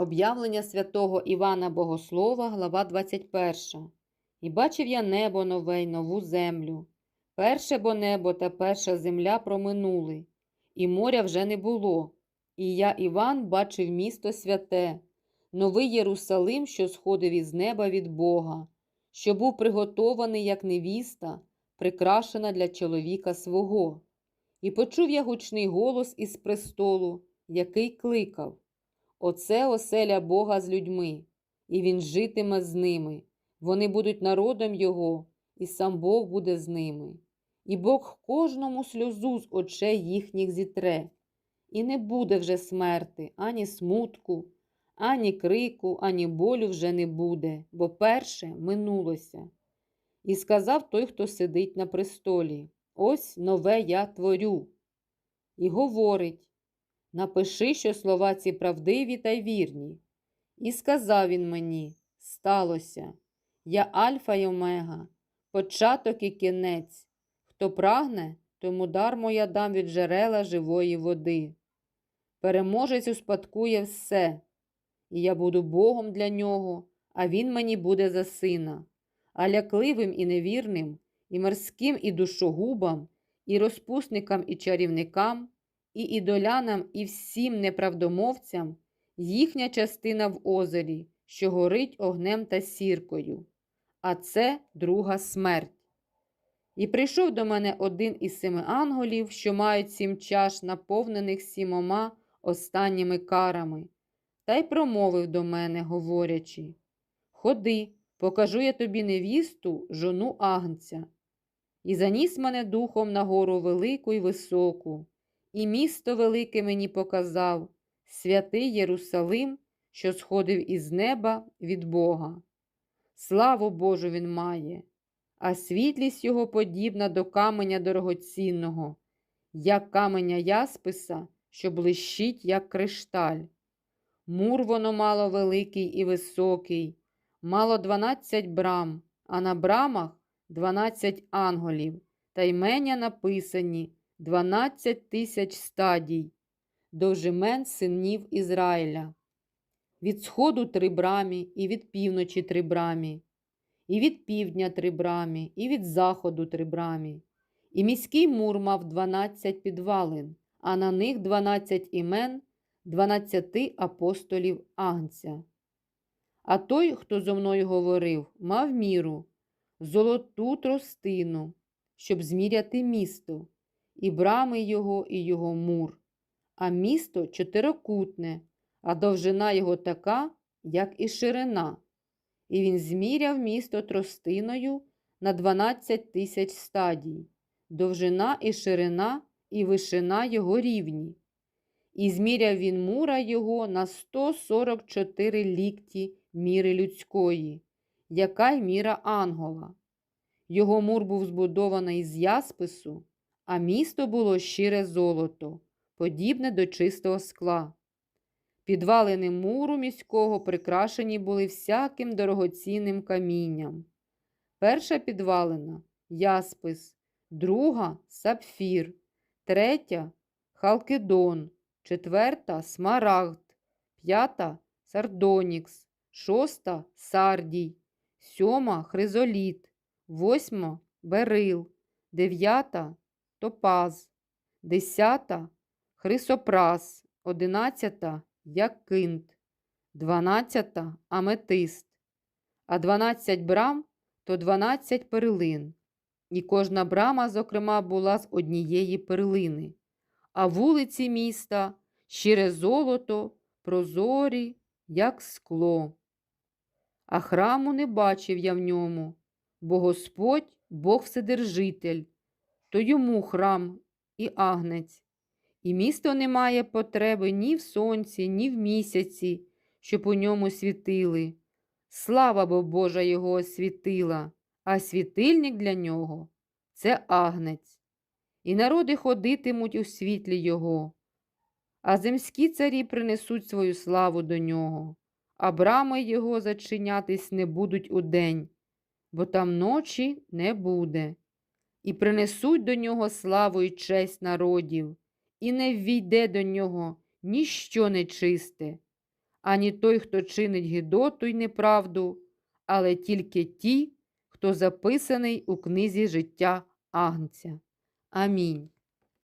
Об'явлення святого Івана Богослова, глава 21. І бачив я небо нове й нову землю. Перше бо небо та перша земля проминули, і моря вже не було. І я, Іван, бачив місто святе, новий Єрусалим, що сходив із неба від Бога, що був приготований, як невіста, прикрашена для чоловіка свого. І почув я гучний голос із престолу, який кликав. Оце оселя Бога з людьми, і Він житиме з ними. Вони будуть народом Його, і сам Бог буде з ними. І Бог кожному сльозу з очей їхніх зітре, і не буде вже смерти, ані смутку, ані крику, ані болю вже не буде, бо перше минулося. І сказав той, хто сидить на престолі: Ось нове я творю. І говорить. Напиши, що слова ці правдиві та вірні. І сказав він мені: сталося, я Альфа й Омега, початок і кінець. Хто прагне, тому дармо я дам від джерела живої води. Переможець успадкує все, і я буду Богом для нього, а він мені буде за сина, а лякливим і невірним, і морським, і душогубам, і розпусникам, і чарівникам і ідолянам, і всім неправдомовцям їхня частина в озері, що горить огнем та сіркою, а це друга смерть. І прийшов до мене один із семи анголів, що мають сім чаш, наповнених сімома останніми карами, та й промовив до мене, говорячи: Ходи, покажу я тобі невісту, жону агнця. І заніс мене духом на гору велику й високу, і місто велике мені показав, святий Єрусалим, що сходив із неба від Бога. Славу Божу він має, а світлість його подібна до каменя дорогоцінного, як каменя ясписа, що блищить, як кришталь. Мур воно мало великий і високий, мало дванадцять брам, а на брамах дванадцять анголів, та ймення написані. Дванадцять тисяч стадій, довжимен синів Ізраїля, від сходу три брамі, і від півночі три брамі, і від півдня три брамі, і від заходу три брамі. І міський мур мав дванадцять підвалин, а на них дванадцять імен, дванадцяти апостолів Агнця. А той, хто зо мною говорив, мав міру, золоту тростину, щоб зміряти місто і брами його, і його мур, а місто чотирикутне, а довжина його така, як і ширина. І він зміряв місто тростиною на дванадцять тисяч стадій, довжина і ширина, і вишина його рівні. І зміряв він мура його на 144 лікті міри людської, яка й міра ангола. Його мур був збудований з яспису, а місто було щире золото, подібне до чистого скла. Підвалини муру міського прикрашені були всяким дорогоцінним камінням. Перша підвалина яспис, друга сапфір, третя халкидон, четверта смарагд, п'ята сардонікс, шоста сардій, сьома хризоліт, восьма берил, дев'ята топаз, десята. Хрисопрас, одинадцята. Якинт, дванадцята. Аметист, а дванадцять брам то дванадцять перлин. І кожна брама, зокрема, була з однієї перлини, а вулиці міста щире золото, прозорі, як скло. А храму не бачив я в ньому, бо Господь Бог Вседержитель, то йому храм і агнець, і місто не має потреби ні в сонці, ні в місяці, щоб у ньому світили. Слава бо Божа його освітила, а світильник для нього це агнець. І народи ходитимуть у світлі його, а земські царі принесуть свою славу до нього, а брами його зачинятись не будуть удень, бо там ночі не буде і принесуть до нього славу і честь народів, і не ввійде до нього ніщо нечисте, ані той, хто чинить гідоту й неправду, але тільки ті, хто записаний у книзі життя Агнця. Амінь.